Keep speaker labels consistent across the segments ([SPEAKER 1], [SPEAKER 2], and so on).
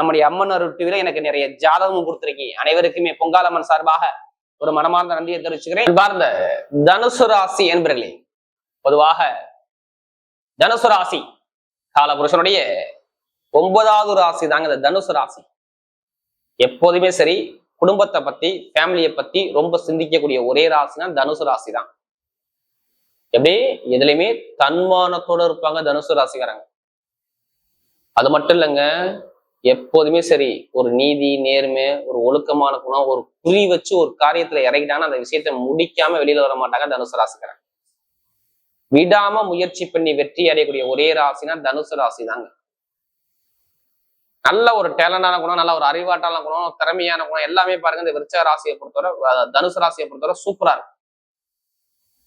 [SPEAKER 1] நம்முடைய அம்மன் அருள் டிவில எனக்கு நிறைய ஜாதகமும் கொடுத்துருக்கீங்க. அனைவருக்குமே பொங்காலம்மன் சார்பாக ஒரு மனமார்ந்த நன்றியை தெரிவிச்சுக்கிறேன். பார்ந்த தனுசு ராசி என்பர்களே பொதுவாக தனுசு ராசி காலபுருஷனுடைய ஒன்பதாவது ராசி தாங்க இந்த தனுசு ராசி. எப்போதுமே சரி குடும்பத்தை பத்தி ஃபேமிலியை பத்தி ரொம்ப சிந்திக்கக்கூடிய ஒரே ராசினா தனுசு ராசி தான் எப்படி? எதுலையுமே தன்மானத்தோட இருப்பாங்க தனுசு ராசிக்காரங்க. அது மட்டும் இல்லைங்க எப்போதுமே சரி ஒரு நீதி நேர்மை ஒரு ஒழுக்கமான குணம் ஒரு குறி வச்சு ஒரு காரியத்துல இறங்கிட்டாங்கன்னா அந்த விஷயத்தை முடிக்காம வெளியில வர மாட்டாங்க தனுசு ராசிக்காரங்க. விடாம முயற்சி பண்ணி வெற்றி அடையக்கூடிய ஒரே ராசினா தனுசு ராசி தாங்க நல்ல ஒரு டேலண்டான குணம் நல்ல ஒரு அறிவாட்டான குணம் திறமையான குணம் எல்லாமே பாருங்க இந்த விருச்ச ராசியை பொறுத்தவரை தனுசு ராசியை பொறுத்தவரை சூப்பரா இருக்கும்.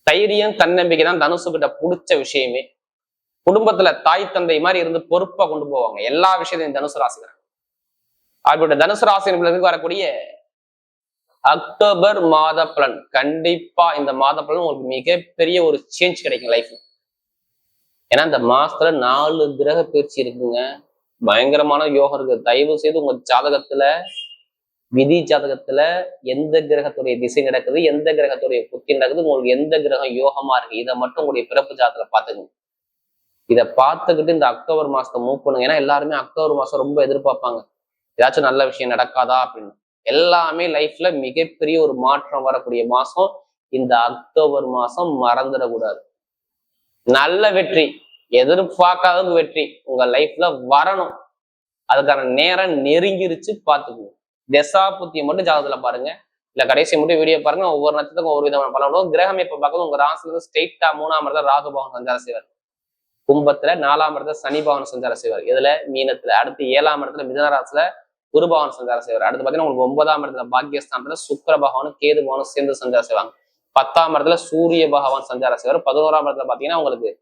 [SPEAKER 1] தைரியம் தன்னம்பிக்கை தான் தனுசு கிட்ட பிடிச்ச விஷயமே. குடும்பத்துல தாய் தந்தை மாதிரி இருந்து பொறுப்பா கொண்டு போவாங்க. எல்லா விஷயத்தையும் தனுசு ராசிக்கிறாங்க அப்படிப்பட்ட தனுசு ராசி வரக்கூடிய அக்டோபர் மாத பலன் கண்டிப்பா இந்த மாத பலன் உங்களுக்கு மிகப்பெரிய ஒரு சேஞ்ச் கிடைக்கும் லைஃப் ஏன்னா இந்த மாசத்துல நாலு கிரக பயிற்சி இருக்குங்க. பயங்கரமான யோகம் இருக்கு. தயவு செய்து உங்க ஜாதகத்துல விதி ஜாதகத்துல எந்த கிரகத்துடைய திசை நடக்குது எந்த கிரகத்துடைய புத்தி நடக்குது உங்களுக்கு எந்த கிரகம் யோகமா இருக்கு இதை மட்டும் உங்களுடைய பிறப்பு ஜாதகத்துல பாத்துக்கணும் இதை பார்த்துக்கிட்டு இந்த அக்டோபர் மாசத்தை மூவ் பண்ணுங்க. ஏன்னா எல்லாருமே அக்டோபர் மாசம் ரொம்ப எதிர்பார்ப்பாங்க. ஏதாச்சும் நல்ல விஷயம் நடக்காதா அப்படின்னு. எல்லாமே லைஃப்ல மிகப்பெரிய ஒரு மாற்றம் வரக்கூடிய மாசம் இந்த அக்டோபர் மாசம் மறந்துடக்கூடாது. நல்ல வெற்றி எதிர்பார்க்காத வெற்றி உங்க லைஃப்ல வரணும். அதுக்கான நேரம் நெருங்கிருச்சு பார்த்துக்கணும் தசா புத்தியை மட்டும் ஜாதகத்துல பாருங்க. இல்ல கடைசி மட்டும் வீடியோ பாருங்க. ஒவ்வொரு நட்சத்திரத்துக்கும் ஒவ்வொரு விதமான பலன் வரும். கிரகம் இப்ப பார்க்கணும் உங்க ராசில இருந்து ஸ்ட்ரெயிட்டா மூணாம் இடத்துல ராகு பவன் சஞ்சாரம் செய்வார். கும்பத்துல நாலாம் இடத்துல சனி பவன் சஞ்சாரம் செய்வார். இதுல மீனத்துல அடுத்து ஏழாம் இடத்துல மிதன ராசில குரு பவன் சஞ்சாரம் செய்வார். அடுத்து பாத்தீங்கன்னா உங்களுக்கு ஒன்பதாம் இடத்துல பாக்கியஸ்தானத்துல சுக்கர பகவானும் கேது பகவானும் சேர்ந்து சஞ்சாரம் செய்வாங்க. பத்தாம் இடத்துல சூரிய பகவான் சஞ்சாரம் செய்வார். பதினோராம் இடத்துல பாத்தீங்கன்னா உங்களுக்கு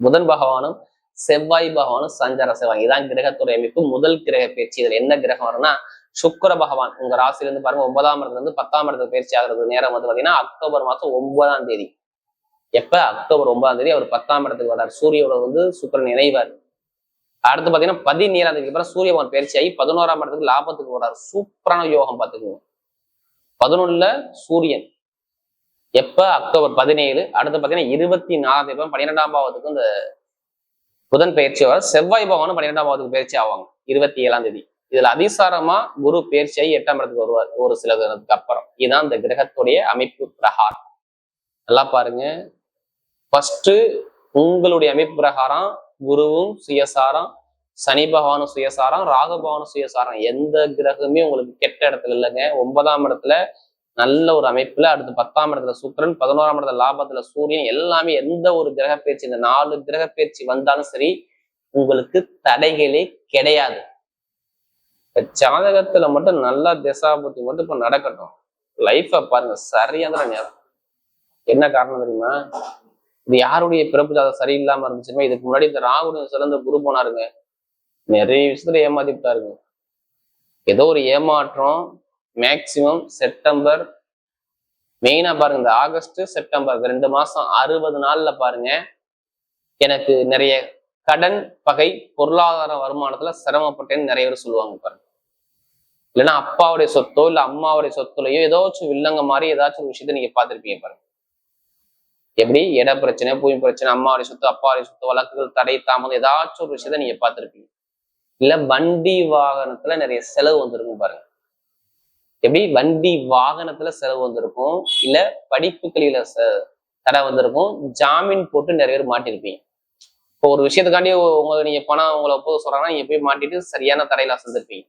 [SPEAKER 1] புதன் பகவானும் செவ்வாய் பகவானும் சஞ்சாரம் செய்வாங்க. இதான் கிரகத்துறை அமைப்பு. முதல் கிரக பயிற்சி. இதுல என்ன கிரகம் வரும்னா சுக்கர பகவான். உங்க ராசியில இருந்து பாருங்க ஒன்பதாம் இடத்துல இருந்து பத்தாம் இடத்துல பயிற்சி ஆகிறது நேரம் வந்து பாத்தீங்கன்னா அக்டோபர் மாசம் ஒன்பதாம் தேதி. எப்ப? அக்டோபர் ஒன்பதாம் தேதி அவர் பத்தாம் இடத்துக்கு வர்றார். சூரியனோட வந்து சுக்கரன் இணைவார். அடுத்து பாத்தீங்கன்னா பதினேழாம் தேதிக்கு அப்புறம் சூரியபகவான் பயிற்சி ஆகி பதினோராம் இடத்துக்கு லாபத்துக்கு வர்றார். சூப்பரான யோகம் பார்த்துக்குங்க. பதினொன்னுல சூரியன். எப்ப? அக்டோபர் பதினேழு. அடுத்து பாத்தீங்கன்னா இருபத்தி நாலாம் தேதி பன்னிரெண்டாம் பாவத்துக்கு இந்த புதன் பயிற்சி வர செவ்வாய் பகவானும் பன்னிரெண்டாம் பாவத்துக்கு பயிற்சி ஆவாங்க. இருபத்தி ஏழாம் தேதி. இதுல அதிசாரமா குரு பயிற்சியாகி எட்டாம் இடத்துக்கு வருவார். ஒரு சில தினத்துக்கு அப்புறம். இதுதான் இந்த கிரகத்துடைய அமைப்பு பிரகாரம். நல்லா பாருங்க. ஃபர்ஸ்ட் உங்களுடைய அமைப்பு பிரகாரம். குருவும் சுயசாரம் சனி பகவானும் சுயசாரம் ராகு பகவானும் சுயசாரம். எந்த கிரகமே உங்களுக்கு கெட்ட இடத்துல இல்லைங்க. ஒன்பதாம் இடத்துல நல்ல ஒரு அமைப்புல அடுத்து பத்தாம் இடத்துல சுக்கரன் பதினோராம் இடத்துல லாபத்துல சூரியன் எல்லாமே எந்த ஒரு கிரக பயிற்சி இந்த நாலு கிரக பயிற்சி வந்தாலும் சரி உங்களுக்கு தடைகளே கிடையாது. ஜாதகத்துல மட்டும் நல்லா திசாபுத்தி மட்டும் இப்ப நடக்கட்டும். லைஃப பாருங்க சரியான நேரம். என்ன காரணம் தெரியுமா? இது யாருடைய பிறப்பு ஜாதகம் சரியில்லாம இருந்துச்சுன்னா இதுக்கு முன்னாடி இந்த ராகுடைய சிறந்த குரு போனாருங்க. நிறைய விஷயத்துல ஏமாத்தி விட்டாருங்க. ஏதோ ஒரு ஏமாற்றம் மேக்சிமம் செப்டம்பர் மெயினா பாருங்க இந்த ஆகஸ்ட் செப்டம்பர் ரெண்டு மாசம் அறுபது நாள்ல பாருங்க எனக்கு நிறைய கடன் பகை பொருளாதார வருமானத்துல சிரமப்பட்டேன்னு நிறைய பேர் சொல்லுவாங்க பாருங்க. இல்லைன்னா அப்பாவுடைய சொத்தோ இல்ல அம்மாவுடைய சொத்துலையோ ஏதாச்சும் வில்லங்க மாதிரி ஏதாச்சும் ஒரு விஷயத்த நீங்க பார்த்திருப்பீங்க பாருங்க. எப்படி? இட பிரச்சனை பூமி பிரச்சனை அம்மாவுடைய சொத்து அப்பாவுடைய சொத்து வழக்குகள் தடை தாமதம் ஏதாச்சும் ஒரு விஷயத்த நீங்க பார்த்துருப்பீங்க. இல்ல வண்டி வாகனத்துல நிறைய செலவு வந்திருக்கும் பாருங்க. எப்படி? வண்டி வாகனத்துல செலவு வந்திருக்கும். இல்ல படிப்புகளில தடை வந்திருக்கும். ஜாமீன் போட்டு நிறைய பேர் மாட்டிருப்பீங்க. இப்போ ஒரு விஷயத்துக்காண்டி உங்களை நீங்க பணம் உங்களை போது சொல்றாங்கன்னா நீங்க போய் மாட்டிட்டு சரியான தடையில செஞ்சிருப்பீங்க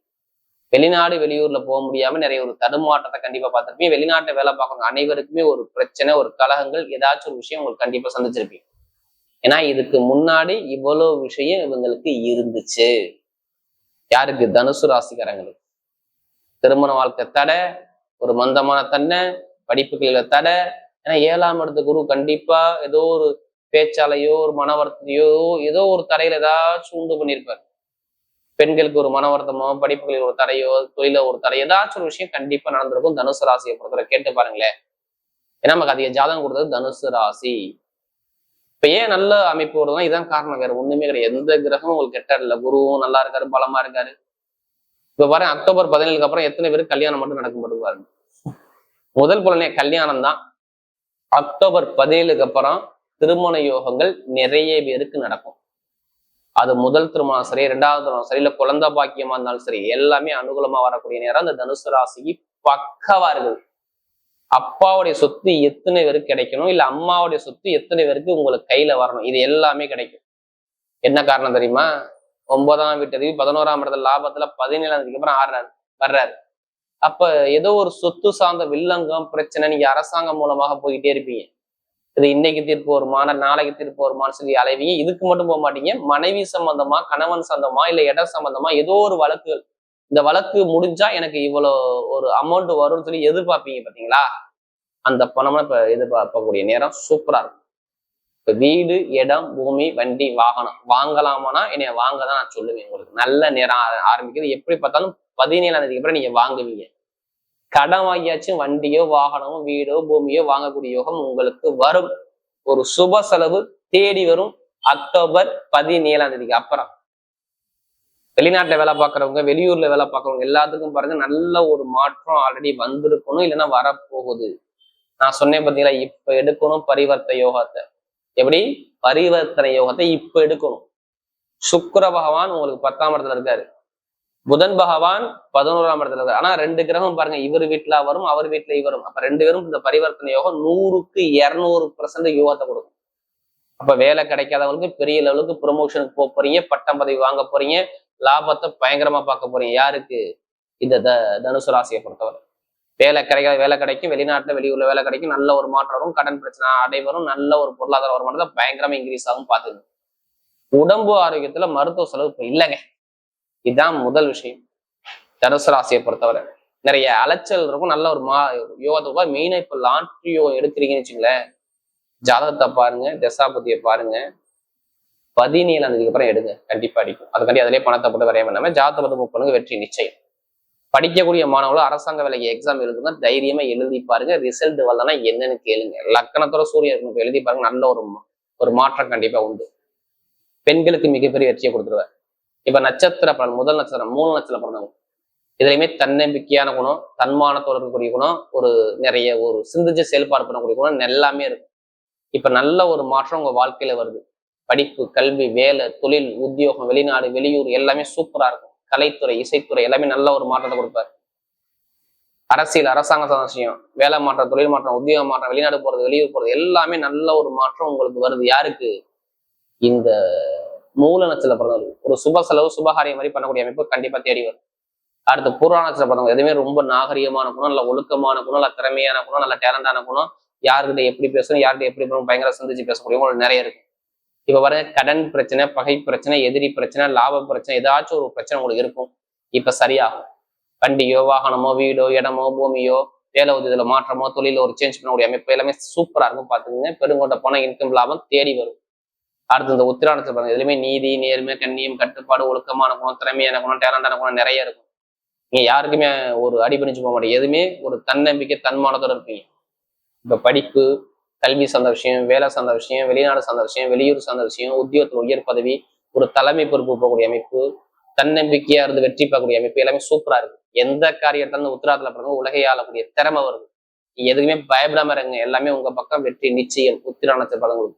[SPEAKER 1] வெளிநாடு வெளியூர்ல போக முடியாம நிறைய ஒரு தடுமாற்றத்தை கண்டிப்பா பார்த்துருப்பீங்க. வெளிநாட்டுல வேலை பார்க்கறவங்க அனைவருக்குமே ஒரு பிரச்சனை ஒரு கலகங்கள் ஏதாச்சும் ஒரு விஷயம் உங்களுக்கு கண்டிப்பா சந்திச்சிருப்பீங்க. ஏன்னா இதுக்கு முன்னாடி இவ்வளவு விஷயம் இவங்களுக்கு இருந்துச்சு. யாருக்கு? தனுசு ராசிக்காரங்களுக்கு. திருமண வாழ்க்கை தடை ஒரு மந்தமான தன்னை படிப்புகளில தடை. ஏன்னா ஏழாம் இடத்து குரு கண்டிப்பா ஏதோ ஒரு பேச்சாலையோ ஒரு மன ஏதோ ஒரு தடையில ஏதாச்சும் உண்டு பண்ணியிருப்பார். பெண்களுக்கு ஒரு மன வருத்தமோ படிப்புகளில் ஒரு தடையோ தொழில ஒரு தடை ஏதாச்சும் ஒரு விஷயம் கண்டிப்பா நடந்திருக்கும். தனுசு ராசியை பொறுத்தவரை கேட்டு பாருங்களேன். ஏன்னா நமக்கு அதிக ஜாதகம் கொடுத்தது தனுசு ராசி. இப்ப ஏன் நல்ல அமைப்பு வருதுன்னா இதான் காரணம். வேற ஒண்ணுமே கிடையாது. எந்த கிரகமும் உங்களுக்கு கெட்ட இல்லை. குருவும் நல்லா இருக்காரு பலமா இருக்காரு. இப்ப பாரு அக்டோபர் பதினேழுக்கு அப்புறம் எத்தனை பேர் கல்யாணம் மட்டும் நடக்கும் பாருங்க. முதல் புலனே கல்யாணம் தான். அக்டோபர் பதினேழுக்கு அப்புறம் திருமண யோகங்கள் நிறைய பேருக்கு நடக்கும். அது முதல் திருமணம் சரி ரெண்டாவது திருமணம் சரி இல்ல குழந்தை பாக்கியமா இருந்தாலும் சரி எல்லாமே அனுகூலமா வரக்கூடிய நேரம் அந்த தனுசு ராசிக்கு பக்கவா இருக்குது. அப்பாவுடைய சொத்து எத்தனை பேருக்கு கிடைக்கணும் இல்ல அம்மாவுடைய சொத்து எத்தனை பேருக்கு உங்களுக்கு கையில வரணும் இது எல்லாமே கிடைக்கும். என்ன காரணம் தெரியுமா? ஒன்பதாம் வீட்டு வீட்டதிவு பதினோராம் இடத்துல லாபத்துல பதினேழாம் தேதிக்கு அப்புறம் ஆடுறாரு வர்றாரு. அப்ப ஏதோ ஒரு சொத்து சார்ந்த வில்லங்கம் பிரச்சனை நீங்க அரசாங்கம் மூலமாக போயிட்டே இருப்பீங்க. இது இன்னைக்கு தீர்ப்பு வருமா? நாளைக்கு தீர்ப்பு வருமான்னு சொல்லி அலைவீங்க. இதுக்கு மட்டும் போக மாட்டீங்க. மனைவி சம்பந்தமா கணவன் சம்பந்தமா இல்ல இடம் சம்பந்தமா ஏதோ ஒரு வழக்குகள். இந்த வழக்கு முடிஞ்சா எனக்கு இவ்வளவு ஒரு அமௌண்ட் வரும்னு சொல்லி எதிர்பார்ப்பீங்க பாத்தீங்களா? அந்த பணம்லாம் இப்ப எதிர்பார்க்கக்கூடிய நேரம் சூப்பரா இருக்கும். இப்ப வீடு இடம் பூமி வண்டி வாகனம். வாங்கலாமானா என்னைய வாங்க தான் நான் சொல்லுவேன் உங்களுக்கு. நல்ல நேரம் ஆர- ஆரம்பிக்குது. எப்படி பார்த்தாலும் பதினேழாம் தேதிக்கு அப்புறம் நீங்க வாங்குவீங்க. கடன் வாங்கியாச்சும் வண்டியோ வாகனமோ வீடோ பூமியோ வாங்கக்கூடிய யோகம் உங்களுக்கு வரும். ஒரு சுப செலவு தேடி வரும் அக்டோபர் பதினேழாம் தேதிக்கு அப்புறம். வெளிநாட்டுல வேலை பார்க்கறவங்க வெளியூர்ல வேலை பார்க்கறவங்க எல்லாத்துக்கும் பாருங்க நல்ல ஒரு மாற்றம் ஆல்ரெடி வந்திருக்கணும் இல்லைன்னா வரப்போகுது. நான் சொன்னேன் பார்த்தீங்களா இப்ப எடுக்கணும் பரிவர்த்த யோகத்தை. எப்படி? பரிவர்த்தனை யோகத்தை இப்ப எடுக்கணும். சுக்கர பகவான் உங்களுக்கு பத்தாம் இடத்துல இருக்காரு. புதன் பகவான் பதினோராம் இடத்துல இருக்காரு. ஆனா ரெண்டு கிரகம் பாருங்க இவர் வீட்டுல வரும் அவர் வீட்டுல இவரும் அப்ப ரெண்டு பேரும் இந்த பரிவர்த்தனை யோகம் நூறுக்கு இருநூறு பர்சன்ட் யோகத்தை கொடுக்கும். அப்ப வேலை கிடைக்காதவங்களுக்கு பெரிய லெவலுக்கு ப்ரொமோஷனுக்கு போக போறீங்க பட்டம் பதவி வாங்க போறீங்க லாபத்தை பயங்கரமா பார்க்க போறீங்க. யாருக்கு? இந்த த தனுசு ராசியை பொறுத்தவரை. வேலை கிடைக்காத வேலை கிடைக்கும் வெளிநாட்டுல வெளியூர்ல வேலை கிடைக்கும் நல்ல ஒரு மாற்றம் வரும் கடன் பிரச்சனை அடைவரும் நல்ல ஒரு பொருளாதார வருமானத்தை பயங்கரமா இன்க்ரீஸ் ஆகும் பாத்துக்கணும் உடம்பு ஆரோக்கியத்துல மருத்துவ செலவு இப்ப இல்லைங்க. இதுதான் முதல் விஷயம். தனுசு ராசியை பொறுத்தவரை. நிறைய அலைச்சல் இருக்கும். நல்ல ஒரு மா யோகத்தை மெயினா இப்ப லாட்ரி யோகம் எடுக்கிறீங்கன்னு வச்சுங்களேன் ஜாதகத்தை பாருங்க. தசாபதியை பாருங்க. பதினேழாம் தேதிக்கு அப்புறம் எடுங்க. கண்டிப்பா அடிக்கும். அதுக்காண்டி அதிலே பணத்தை போட்டு வரைய வேண்டாம ஜாதகத்தை பார்த்து புக் பண்ணுங்க. வெற்றி நிச்சயம். படிக்கக்கூடிய மாணவர்கள் அரசாங்க வேலைக்கு எக்ஸாம் எழுதுங்க. தைரியமா எழுதி பாருங்க. ரிசல்ட் வரலன்னா என்னன்னு கேளுங்க. லக்கணத்தோட சூரியன் இருக்கணும் எழுதி பாருங்க. நல்ல ஒரு ஒரு மாற்றம் கண்டிப்பா உண்டு. பெண்களுக்கு மிகப்பெரிய வெற்றியை கொடுத்துருவார். இப்ப நட்சத்திர பலன் முதல் நட்சத்திரம் மூணு நட்சத்திர பிறந்தவங்க இதுலையுமே தன்னம்பிக்கையான குணம் தன்மானத்தோட இருக்கக்கூடிய குணம் ஒரு நிறைய ஒரு சிந்திச்சு செயல்பாடு பண்ணக்கூடிய குணம் எல்லாமே இருக்கும் இப்ப நல்ல ஒரு மாற்றம் உங்க வாழ்க்கையில வருது. படிப்பு கல்வி வேலை தொழில் உத்தியோகம் வெளிநாடு வெளியூர் எல்லாமே சூப்பரா இருக்கும். கலைத்துறை இசைத்துறை எல்லாமே நல்ல ஒரு மாற்றத்தை கொடுப்பாரு. அரசியல் அரசாங்க சதவீதம் வேலை மாற்றம் தொழில் மாற்றம் உத்தியோக மாற்றம் வெளிநாடு போறது வெளியூர் போறது எல்லாமே நல்ல ஒரு மாற்றம் உங்களுக்கு வருது. யாருக்கு? இந்த மூல நட்சத்திர பிறந்தவர்கள் ஒரு சுப செலவு சுபகாரியம் மாதிரி பண்ணக்கூடிய அமைப்பு கண்டிப்பா தேடி வரும். அடுத்து பூர்வ நட்சத்திர பிறந்தவங்க எதுவுமே ரொம்ப நாகரிகமான குணம் நல்ல ஒழுக்கமான குணம் நல்ல திறமையான குணம் நல்ல டேலண்டான குணம் யார்கிட்ட எப்படி பேசணும் யார்கிட்ட எப்படி பேசணும் பயங்கர சிந்திச்சு பேசக்கூடியவங்க நிறைய இருக்கு. இப்ப வர கடன் பிரச்சனை பகை பிரச்சனை எதிரி பிரச்சனை லாப பிரச்சனை ஏதாச்சும் ஒரு பிரச்சனை உங்களுக்கு இருக்கும். இப்ப சரியாகும். வண்டியோ வாகனமோ வீடோ இடமோ பூமியோ வேலை உதவியில மாற்றமோ தொழில ஒரு சேஞ்ச் பண்ணக்கூடிய அமைப்பு எல்லாமே சூப்பரா இருக்கும். பாத்துக்கோங்க பெருங்கொண்ட பணம் இன்கம் லாபம் தேடி வரும். அடுத்து இந்த உத்திராடத்தில் பாருங்க. எதுவுமே நீதி நேர்மை கண்ணியம் கட்டுப்பாடு ஒழுக்கமான குணம் திறமையான குணம் டேலண்டான குணம் நிறைய இருக்கும். நீங்க யாருக்குமே ஒரு அடிபணிச்சு போக மாட்டேங்க. எதுவுமே ஒரு தன்னம்பிக்கை தன்மானத்தோட இருப்பீங்க. இப்ப படிப்பு கல்வி சார்ந்த விஷயம் வேலை சார்ந்த விஷயம் வெளிநாடு சார்ந்த விஷயம் வெளியூர் சார்ந்த விஷயம் உத்தியோகத்தில் உயர் பதவி ஒரு தலைமை பொறுப்பு போகக்கூடிய அமைப்பு தன்னம்பிக்கையா இருந்து வெற்றி பார்க்கக்கூடிய அமைப்பு எல்லாமே சூப்பரா இருக்கு. எந்த காரியத்தை இந்த உத்தராத்துல பிறகு உலகை ஆளக்கூடிய திறமை வருது. எதுக்குமே பயப்படாம இருங்க. எல்லாமே உங்க பக்கம் வெற்றி நிச்சயம் உத்திராணத்தை பலன் கொடுக்கும்